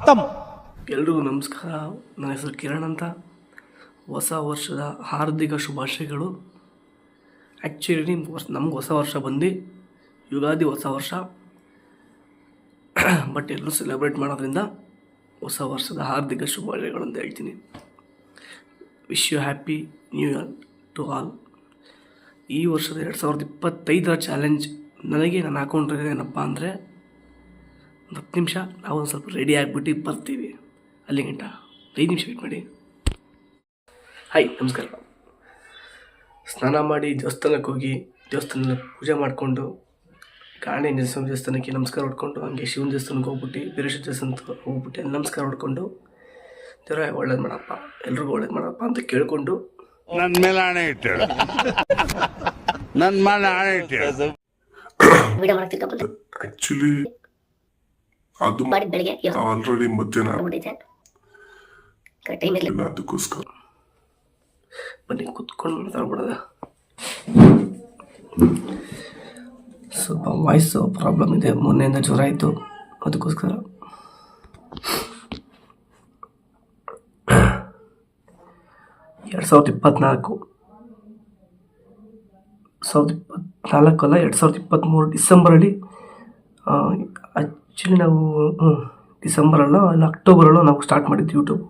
ಮಾತಮ್ ಎಲ್ರಿಗೂ ನಮಸ್ಕಾರ. ನನ್ನ ಹೆಸರು ಕಿರಣ್ ಅಂತ. ಹೊಸ ವರ್ಷದ ಹಾರ್ದಿಕ ಶುಭಾಶಯಗಳು. ಆ್ಯಕ್ಚುಲಿ ನಿಮ್ಮ ವರ್ಷ, ನಮ್ಗೆ ಹೊಸ ವರ್ಷ ಬಂದು ಯುಗಾದಿ ಹೊಸ ವರ್ಷ. ಬಟ್ ಎಲ್ಲರೂ ಸೆಲೆಬ್ರೇಟ್ ಮಾಡೋದ್ರಿಂದ ಹೊಸ ವರ್ಷದ ಹಾರ್ದಿಕ ಶುಭಾಶಯಗಳು ಅಂತ ಹೇಳ್ತೀನಿ. Wish you happy new year to all ಈ ವರ್ಷದ ಎರಡು ಸಾವಿರದ ಇಪ್ಪತ್ತೈದರ ಚಾಲೆಂಜ್ ನನಗೆ ನಾನು ಹಾಕೊಂಡ್ರೆ ಏನಪ್ಪ ಅಂದರೆ ಒಂದು ಹತ್ತು ನಿಮಿಷ ನಾವು ಒಂದು ಸ್ವಲ್ಪ ರೆಡಿ ಆಗಿಬಿಟ್ಟು ಬರ್ತೀವಿ. ಅಲ್ಲಿ ಗಂಟ. ಐದು ನಿಮಿಷ ವೇಟ್ ಮಾಡಿ. ಹಾಯ್ ನಮಸ್ಕಾರ. ಸ್ನಾನ ಮಾಡಿ ದೇವಸ್ಥಾನಕ್ಕೆ ಹೋಗಿ ದೇವಸ್ಥಾನದಲ್ಲಿ ಪೂಜೆ ಮಾಡಿಕೊಂಡು ಕಾಣೆ ನರಸಿಂಹ ದೇವಸ್ಥಾನಕ್ಕೆ ನಮಸ್ಕಾರ ಹೊಡ್ಕೊಂಡು ಹಂಗೆ ಶಿವನ ದೇವಸ್ಥಾನಕ್ಕೆ ಹೋಗ್ಬಿಟ್ಟು ಬೀರೇಶ್ವರ ದೇವಸ್ಥಾನಕ್ಕೆ ಹೋಗ್ಬಿಟ್ಟು ಅಲ್ಲಿ ನಮಸ್ಕಾರ ಹೊಡ್ಕೊಂಡು ದೇವರ ಒಳ್ಳೇದು ಮಾಡಪ್ಪ. ಎಲ್ರಿಗೂ ಒಳ್ಳೇದು ಮಾಡಪ್ಪ ಅಂತ ಕೇಳಿಕೊಂಡು. ನನ್ನ ಮೇಲೆ ಆಣೆ ಇಟ್ಟು ನನ್ನ ಮೇಲೆ ಆಣೆ ಇಟ್ಟು ಆ್ಯಕ್ಚುಲಿ ಅದು ಮಾಡಿ ಬೆಳಿಗ್ಗೆ ಆಲ್ರೆಡಿ ಮಧ್ಯಾಹ್ನ ಟೈಮ್ ಇಲ್ಲ ಅದಕ್ಕೋಸ್ಕರ ಬನ್ನಿ ಕುತ್ಕೊಂಡು ಮಾತಾಡ್ಬಿಡೋದ ಸ್ವಲ್ಪ ವಾಯ್ಸು ಪ್ರಾಬ್ಲಮ್ ಇದೆ. ಮೊನ್ನೆಯಿಂದ ಜ್ವರ ಇತ್ತು. ಅದಕ್ಕೋಸ್ಕರ. ಎರಡು ಸಾವಿರದ ಇಪ್ಪತ್ತ್ನಾಲ್ಕು ಸಾವಿರದ ಇಪ್ಪತ್ತ್ನಾಲ್ಕಲ್ಲ ಎರಡು ಸಾವಿರದ ಇಪ್ಪತ್ತ್ಮೂರು ಡಿಸೆಂಬರಲ್ಲಿ ಆ್ಯಕ್ಚುಲಿ ನಾವು ಡಿಸೆಂಬರಲ್ಲೋ ಇಲ್ಲ ಅಕ್ಟೋಬರಲ್ಲೋ ನಾವು ಸ್ಟಾರ್ಟ್ ಮಾಡಿದ್ದು ಯೂಟ್ಯೂಬ್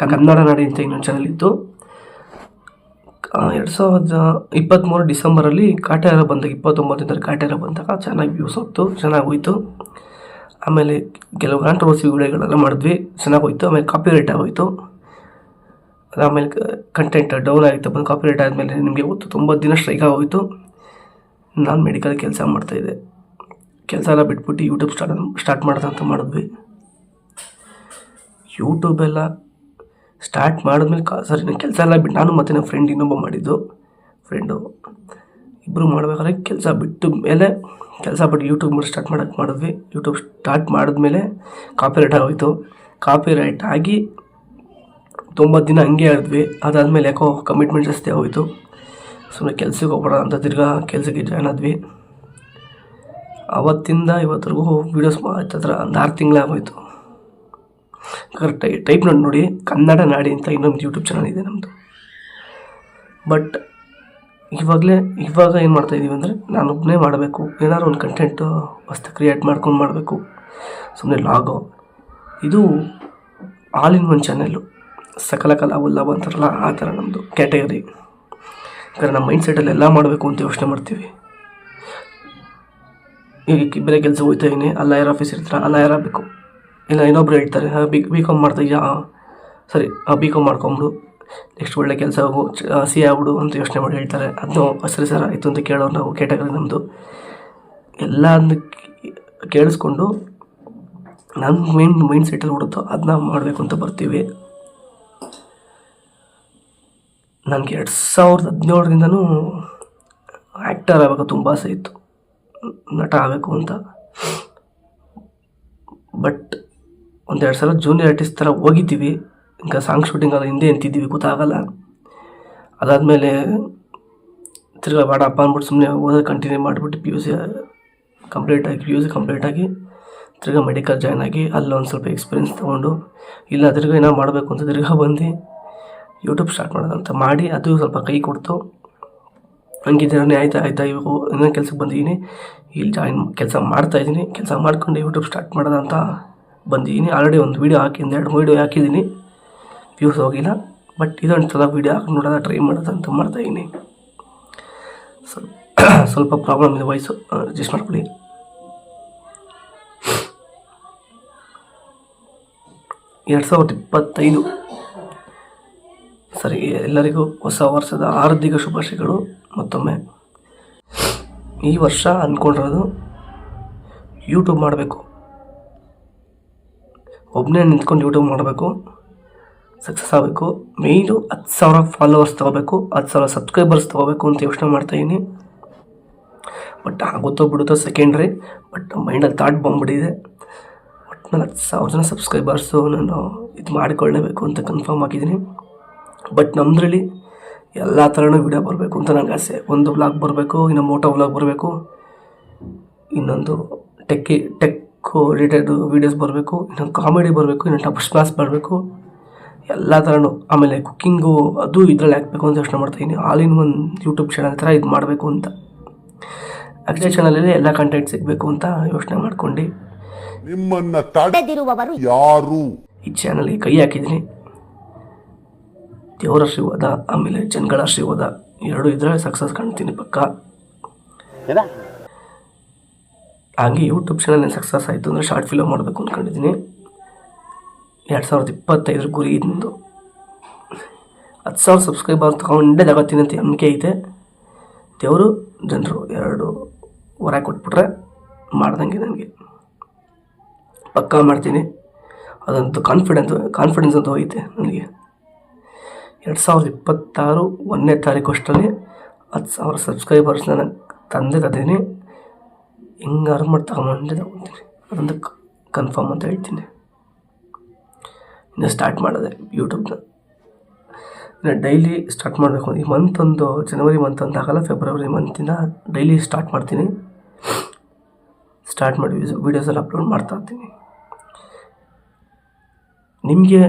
ಕನ್ನಡ ನಾಡಿ ಅಂತ ಇನ್ನೊಂದು ಚಾನಲ್ ಇತ್ತು. ಎರಡು ಸಾವಿರದ ಇಪ್ಪತ್ತ್ಮೂರು ಡಿಸೆಂಬರಲ್ಲಿ ಕಾಟೇರ ಬಂದಾಗ, ಇಪ್ಪತ್ತೊಂಬತ್ತರಿಂದ ಕಾಟೇರ ಬಂದಾಗ ಚೆನ್ನಾಗಿ ವ್ಯೂಸ್ ಹೋಗ್ತು ಚೆನ್ನಾಗಿ ಹೋಯಿತು. ಆಮೇಲೆ ಕೆಲವು ಕಾಂಟ್ರವರ್ಸಿ ವಿಡಿಯೋಗಳೆಲ್ಲ ಮಾಡಿದ್ವಿ, ಚೆನ್ನಾಗಿ ಹೋಯ್ತು, ಆಮೇಲೆ ಕಾಪಿ ರೈಟ್ ಆಗೋಯ್ತು ಆಮೇಲೆ ಕಂಟೆಂಟ್ ಡೌನ್ ಆಗಿತ್ತು, ಬಂದು ಕಾಪಿ ರೈಟ್ ಆದಮೇಲೆ ನಿಮಗೆ ಗೊತ್ತು ತುಂಬ ದಿನ ಸ್ಟ್ರೈಕ್ ಆಗೋಯಿತು. ನಾನು ಮೆಡಿಕಲ್ ಕೆಲಸ ಮಾಡ್ತಾಯಿದ್ದೆ ಕೆಲಸ ಎಲ್ಲ ಬಿಟ್ಬಿಟ್ಟು ಯೂಟ್ಯೂಬ್ ಸ್ಟಾರ್ಟ್ ಸ್ಟಾರ್ಟ್ ಮಾಡೋದು ಅಂತ ಮಾಡಿದ್ವಿ. ಯೂಟ್ಯೂಬೆಲ್ಲ ಸ್ಟಾರ್ಟ್ ಮಾಡಿದ್ಮೇಲೆ ಕಾ ಸರಿ ನಾನು ಕೆಲಸ ಎಲ್ಲ ಬಿಟ್ಟು, ನಾನು ಮತ್ತು ನನ್ನ ಫ್ರೆಂಡ್ ಇನ್ನೊಬ್ಬ ಮಾಡಿದ್ದು. ಫ್ರೆಂಡು ಇಬ್ಬರು ಮಾಡಬೇಕಾದ್ರೆ ಕೆಲಸ ಬಿಟ್ಟು ಮೇಲೆ, ಕೆಲಸ ಬಿಟ್ಟು ಯೂಟ್ಯೂಬ್ ಮಾಡಿ ಸ್ಟಾರ್ಟ್ ಮಾಡೋಕ್ಕೆ ಮಾಡಿದ್ವಿ. ಯೂಟ್ಯೂಬ್ ಸ್ಟಾರ್ಟ್ ಮಾಡಿದ್ಮೇಲೆ ಕಾಪಿ ರೈಟ್ ಆಗೋಯ್ತು. ಕಾಪಿ ರೈಟ್ ಆಗಿ ತೊಂಬತ್ತು ದಿನ ಹಂಗೆ ಆಡಿದ್ವಿ ಅದಾದಮೇಲೆ ಯಾಕೋ ಕಮಿಟ್ಮೆಂಟ್ ಜಾಸ್ತಿ ಆಗೋಯಿತು. ಸುಮ್ಮನೆ ಕೆಲಸಕ್ಕೆ ಹೋಗ್ಬೇಡ ಅಂತ ತಿರ್ಗಾ ಕೆಲಸಕ್ಕೆ ಜಾಯ್ನ್ ಆದ್ವಿ. ಅವತ್ತಿಂದ ಇವತ್ತರೆಗೂ ವೀಡಿಯೋಸ್ ಹತ್ರ ಒಂದು ಆರು ತಿಂಗಳಾಗೋಯ್ತು ಕರೆಕ್ಟಾಗಿ ಟೈಪ್ ನೋಡಿ ನೋಡಿ. ಕನ್ನಡ ನಾಡಿ ಅಂತ ಇನ್ನೊಂದು ಯೂಟ್ಯೂಬ್ ಚಾನಲ್ ಇದೆ ನಮ್ಮದು ಬಟ್ ಇವಾಗಲೇ ಇವಾಗ ಏನು ಮಾಡ್ತಾಯಿದ್ದೀವಿ ಅಂದರೆ ನಾನೊಬ್ಬನೇ ಮಾಡಬೇಕು. ಏನಾದ್ರು ಒಂದು ಕಂಟೆಂಟು ಹೊಸ್ತು ಕ್ರಿಯೇಟ್ ಮಾಡ್ಕೊಂಡು ಮಾಡಬೇಕು. ಸುಮ್ಮನೆ ಲಾಗೋ. ಇದು ಆಲ್ ಇನ್ ಒನ್ ಚಾನೆಲ್ಲು ಸಕಲ ಕಲಾ ಉಲ್ಲಭ ಅಂತಾರಲ್ಲ ಆ ಥರ ನಮ್ಮದು ಕ್ಯಾಟಗರಿ ಯಾಕಂದರೆ ನಮ್ಮ ಮೈಂಡ್ ಸೆಟಲ್ಲಿ ಎಲ್ಲ ಮಾಡಬೇಕು ಅಂತ ಯೋಚನೆ ಮಾಡ್ತೀವಿ. ಈಗ ಬೇರೆ ಕೆಲಸ ಹೋಗ್ತಾ ಇದ್ದೀನಿ. ಅಲ್ಲ ಯಾರು ಆಫೀಸ್ ಇರ್ತಾರೆ? ಅಲ್ಲ ಯಾರಾಗಬೇಕು ಇಲ್ಲ, ಇನ್ನೊಬ್ರು ಹೇಳ್ತಾರೆ, ಹಾಂ ಬಿ ಬಿ ಕಾಮ್ ಮಾಡ್ತಾ ಇದೆಯಾ ಸರಿ ಬಿ ಕಾಮ್ ಮಾಡ್ಕೊಂಬಿಡು. ನೆಕ್ಸ್ಟ್ ಒಳ್ಳೆ ಕೆಲಸ ಹೋಗು ಸಿ ಆಗ್ಬಿಡು ಅಂತ ಯೋಚನೆ ಮಾಡಿ ಹೇಳ್ತಾರೆ. ಅದನ್ನು ಸರಿ ಸರ್, ಆಯಿತು ಅಂತ ಕೇಳೋರು ನಾವು ಕೇಟಗರಿ ನಮ್ಮದು ಎಲ್ಲ ಕೇಳಿಸ್ಕೊಂಡು ನನ್ನ ಮೈಂಡ್ ಮೈಂಡ್ ಸೆಟ್ಟಲ್ಲಿ ಹುಡುತ್ತೋ ಅದನ್ನ ಮಾಡಬೇಕು ಅಂತ ಬರ್ತೀವಿ. ನನಗೆ ಎರಡು ಸಾವಿರದ ಹದಿನೇಳರಿಂದನೂ ಆ್ಯಕ್ಟರ್ ಆಗಬೇಕು ತುಂಬ ಆಸೆ ಇತ್ತು. ನಟ ಆಗಬೇಕು ಅಂತ. ಬಟ್ ಒಂದೆರಡು ಸಲ ಜೂನಿಯರ್ ಆರ್ಟಿಸ್ಟ್ ಥರ ಹೋಗಿದ್ದೀವಿ. ఇంకా ಸಾಂಗ್ ಶೂಟಿಂಗ್ ಅದು ಹಿಂದೆ ಅಂತಿದ್ದೀವಿ ಗೊತ್ತಾಗಲ್ಲ. ಅದಾದಮೇಲೆ ತಿರ್ಗಾ ಬೇಡಪ್ಪ ಅಂದ್ಬಿಟ್ಟು ಸುಮ್ಮನೆ ಓದೋದು ಕಂಟಿನ್ಯೂ ಮಾಡಿಬಿಟ್ಟು ಪಿ ಯು ಸಿ ಕಂಪ್ಲೀಟ್ ಆಗಿ ಪಿ ಯು ಸಿ ಕಂಪ್ಲೀಟ್ ಆಗಿ ತಿರ್ಗಾ ಮೆಡಿಕಲ್ ಜಾಯ್ನ್ ಆಗಿ ಅಲ್ಲೊಂದು ಸ್ವಲ್ಪ ಎಕ್ಸ್ಪೀರಿಯನ್ಸ್ ತೊಗೊಂಡು ಇಲ್ಲ ತಿರ್ಗಾ ಏನೋ ಮಾಡಬೇಕು ಅಂತ ತಿರ್ಗಾ ಬಂದು ಯೂಟ್ಯೂಬ್ ಸ್ಟಾರ್ಟ್ ಮಾಡೋದಂತ ಮಾಡಿ ಅದು ಸ್ವಲ್ಪ ಕೈ ಕೊಡ್ತು. ಹಂಗಿದ್ದೀರನೇ ಆಯ್ತಾ ಆಯ್ತಾ ಇವಾಗ ಇನ್ನೊಂದು ಕೆಲ್ಸಕ್ಕೆ ಬಂದಿದ್ದೀನಿ ಇಲ್ಲಿ ಜಾಯಿನ್ ಕೆಲಸ ಮಾಡ್ತಾಯಿದ್ದೀನಿ ಕೆಲಸ ಮಾಡ್ಕೊಂಡು ಯೂಟ್ಯೂಬ್ ಸ್ಟಾರ್ಟ್ ಮಾಡೋದ ಅಂತ ಬಂದಿದ್ದೀನಿ ಆಲ್ರೆಡಿ ಒಂದು ವೀಡಿಯೋ ಹಾಕಿ, ಒಂದು ಎರಡು ವೀಡಿಯೋ ಹಾಕಿದ್ದೀನಿ ವ್ಯೂಸ್ ಹೋಗಿಲ್ಲ. ಬಟ್ ಇದೊಂದು ಸಲ ವೀಡಿಯೋ ಹಾಕಿ ನೋಡೋದ ಟ್ರೈ ಮಾಡೋದು ಅಂತ ಮಾಡ್ತಾಯಿದ್ದೀನಿ ಸ್ವಲ್ಪ ಸ್ವಲ್ಪ ಪ್ರಾಬ್ಲಮ್ ಇದೆ ವಾಯ್ಸು ಅಡ್ಜಸ್ಟ್ ಮಾಡ್ಕೊಳ್ಳಿ. ಎರಡು ಸಾವಿರದ ಇಪ್ಪತ್ತೈದು. ಸರಿ, ಎಲ್ಲರಿಗೂ ಹೊಸ ವರ್ಷದ ಆರ್ಥಿಕ ಶುಭಾಶಯಗಳು. ಮತ್ತೊಮ್ಮೆ. ಈ ವರ್ಷ ಅಂದ್ಕೊಂಡಿರೋದು ಯೂಟ್ಯೂಬ್ ಮಾಡಬೇಕು. ಒಬ್ಬನೇ ನಿಂತ್ಕೊಂಡು ಯೂಟ್ಯೂಬ್ ಮಾಡಬೇಕು ಸಕ್ಸಸ್ ಆಗಬೇಕು. ಮೇಯ್ನು ಹತ್ತು ಸಾವಿರ ಫಾಲೋವರ್ಸ್ ತೊಗೋಬೇಕು, ಹತ್ತು ಸಾವಿರ ಸಬ್ಸ್ಕ್ರೈಬರ್ಸ್ ತೊಗೋಬೇಕು ಅಂತ ಯೋಚನೆ ಮಾಡ್ತಾಯಿದ್ದೀನಿ ಬಟ್ ಆಗುತ್ತೋ ಬಿಡುತ್ತೋ ಸೆಕೆಂಡ್ರಿ ಬಟ್ ಮೈಂಡಲ್ಲಿ ಥಾಟ್ ಬಂದ್ಬಿಟ್ಟಿದೆ. ನಾನು ಹತ್ತು ಸಾವಿರ ಜನ ಸಬ್ಸ್ಕ್ರೈಬರ್ಸು ನಾನು ಇದು ಮಾಡಿಕೊಳ್ಳೇಬೇಕು ಅಂತ ಕನ್ಫರ್ಮ್ ಆಗಿದ್ದೀನಿ ಬಟ್ ನಮ್ಮದ್ರಲ್ಲಿ ಎಲ್ಲ ಥರನೂ ವಿಡಿಯೋ ಬರಬೇಕು ಅಂತ ನನಗೆ ಆಸೆ. ಒಂದು ವ್ಲಾಗ್ ಬರಬೇಕು ಇನ್ನು ಮೋಟೋ ವ್ಲಾಗ್ ಬರಬೇಕು ಇನ್ನೊಂದು ಟೆಕ್ಕಿ ಟೆಕ್ ರಿಲೇಟೆಡ್ ವೀಡಿಯೋಸ್ ಬರಬೇಕು ಇನ್ನೊಂದು ಕಾಮಿಡಿ ಬರಬೇಕು ಇನ್ನೊಂದು ಟಪ್ ಸ್ಮಾಸ್ ಬರಬೇಕು. ಎಲ್ಲ ಥರನೂ. ಆಮೇಲೆ ಕುಕ್ಕಿಂಗು ಅದು ಇದರಲ್ಲಿ ಹಾಕಬೇಕು ಅಂತ ಯೋಚನೆ ಮಾಡ್ತಾಯಿದ್ದೀನಿ all in one YouTube channel ಥರ ಇದು ಮಾಡಬೇಕು ಅಂತ. ಅಕ್ಷಯ ಚಾನಲಲ್ಲಿ ಎಲ್ಲ ಕಂಟೆಂಟ್ ಸಿಗಬೇಕು ಅಂತ ಯೋಚನೆ ಮಾಡ್ಕೊಂಡು. ನಿಮ್ಮನ್ನು ತಡೆದಿರುವವರು ಯಾರು? ಈ ಚಾನಲ್ಗೆ ಕೈ ಹಾಕಿದ್ದೀನಿ ದೇವರ ಆಶೀರ್ವಾದ ಆಮೇಲೆ ಜನಗಳ ಆಶೀರ್ವಾದ ಎರಡು ಇದ್ರೆ ಸಕ್ಸಸ್ ಕಾಣ್ತೀನಿ ಪಕ್ಕ. ಹಾಗೆ ಯೂಟ್ಯೂಬ್ ಚಾನಲ್ ಸಕ್ಸಸ್ ಆಯಿತು ಅಂದರೆ ಶಾರ್ಟ್ ಫಿಲಮ್ ಮಾಡಬೇಕು ಅಂದ್ಕೊಂಡಿದ್ದೀನಿ ಎರಡು ಸಾವಿರದ ಇಪ್ಪತ್ತೈದರ ಗುರಿ ಇದ್ದು ಹತ್ತು ಸಾವಿರ ಸಬ್ಸ್ಕ್ರೈಬರ್ ತಗೊಂಡೇ ತಗೋತೀನಿ ಅಂತ ನಂಬಿಕೆ ಐತೆ. ದೇವರು ಜನರು ಎರಡು ಹೊರ ಕೊಟ್ಬಿಟ್ರೆ ಮಾಡ್ದಂಗೆ ನನಗೆ ಪಕ್ಕಾ ಮಾಡ್ತೀನಿ. ಅದಂತೂ ಕಾನ್ಫಿಡೆನ್ಸ್ ಕಾನ್ಫಿಡೆನ್ಸ್ ಅಂತ ಹೋಗೈತೆ ನನಗೆ. ಎರಡು ಸಾವಿರದ ಇಪ್ಪತ್ತಾರು ಒಂದನೇ ತಾರೀಕು ಅಷ್ಟರಲ್ಲಿ ಹತ್ತು ಸಾವಿರ ಸಬ್ಸ್ಕ್ರೈಬರ್ಸ್ ನಾನು ತಂದೆ ಹಿಂಗಾರು ಮಾಡಿ ತಗೊಂಡೆ ತಗೊತೀನಿ. ಅದೊಂದು ಕನ್ಫರ್ಮ್ ಅಂತ ಹೇಳ್ತೀನಿ. ಇನ್ನು ಸ್ಟಾರ್ಟ್ ಮಾಡಿದೆ ಯೂಟ್ಯೂಬ್ನ ಇನ್ನು ಡೈಲಿ ಸ್ಟಾರ್ಟ್ ಮಾಡಬೇಕು. ಈ ಮಂತ್ ಒಂದು ಜನವರಿ ಮಂತ್ ಅಂತ ಆಗಲ್ಲ ಫೆಬ್ರವರಿ ಮಂತಿಂದ ಡೈಲಿ ಸ್ಟಾರ್ಟ್ ಮಾಡ್ತೀನಿ. ಸ್ಟಾರ್ಟ್ ಮಾಡಿ ವೀಡಿಯೋಸ್ ಎಲ್ಲ ಅಪ್ಲೋಡ್ ಮಾಡ್ತಾ ಇರ್ತೀನಿ. ನಿಮಗೆ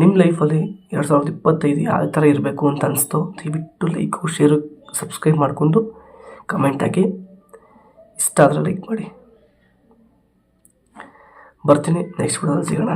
ನಿಮ್ಮ ಲೈಫಲ್ಲಿ ಎರಡು ಸಾವಿರದ ಇಪ್ಪತ್ತೈದು ಯಾವ ಥರ ಇರಬೇಕು ಅಂತ ಅನಿಸ್ತು? ದಯವಿಟ್ಟು ಲೈಕು ಶೇರು ಸಬ್ಸ್ಕ್ರೈಬ್ ಮಾಡಿಕೊಂಡು ಕಮೆಂಟ್ ಹಾಕಿ. ಇಷ್ಟ ಆದರೆ ಲೈಕ್ ಮಾಡಿ. ಬರ್ತೀನಿ ನೆಕ್ಸ್ಟ್ ವಿಡಿಯೋದಲ್ಲಿ ಸಿಗೋಣ.